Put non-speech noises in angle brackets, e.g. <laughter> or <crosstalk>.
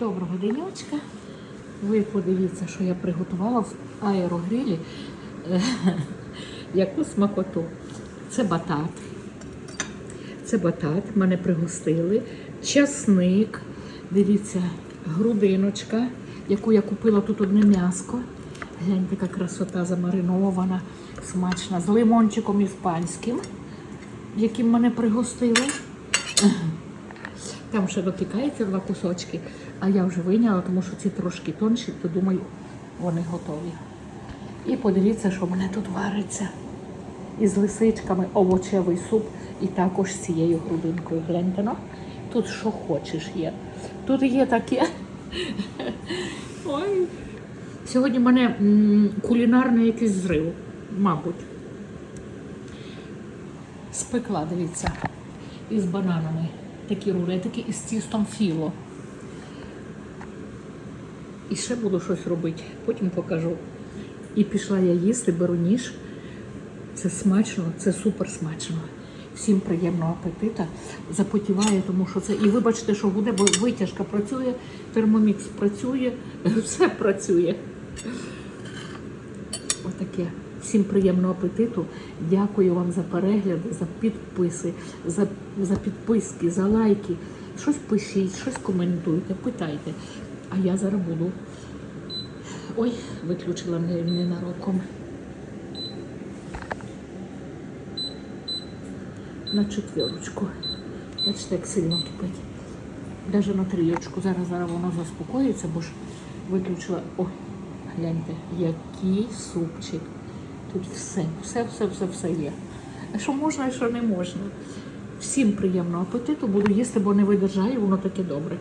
Доброго денечка. Ви подивіться, що я приготувала в аерогрилі. Е, <laughs> Яку смакоту. Це батат. Це батат, мене пригостили. Часник. Дивіться, грудиночка, яку я купила тут одне м'яско. Гляньте, яка красота замаринована, смачна, з лимончиком іспанським, яким мене пригостили. Там ще допікається два кусочки, а я вже вийняла, тому що ці трошки тонші, то думаю, вони готові. І подивіться, що в мене тут вариться. Із лисичками овочевий суп і також з цією грудинкою. Гляньте, ну, тут що хочеш є. Тут є таке. Ой. Сьогодні в мене кулінарний якийсь зрив, мабуть. Спекла, дивіться, із бананами. Такі рулетики із тістом філо. І ще буду щось робити, потім покажу. І пішла я їсти, беру ніж. Це смачно, це супер смачно. Всім приємного апетита. Запотіває, тому що це. І вибачте, що буде, бо витяжка працює, термомікс працює, <laughs> все працює. Отаке. Всім приємного апетиту. Дякую вам за перегляди, за підписи, за, за підписки, за лайки. Щось пишіть, щось коментуйте, питайте. А я зараз буду. Ой, виключила не- ненароком. На четверочку. Бачите, як сильно кипить. Навіть на трійочку. Зараз зараз воно заспокоїться, бо ж виключила. О, гляньте, який супчик. Тут все, все, все, все, все є. Що можна, і що не можна. Всім приємного апетиту, буду їсти, бо не видержаю, воно таке добре.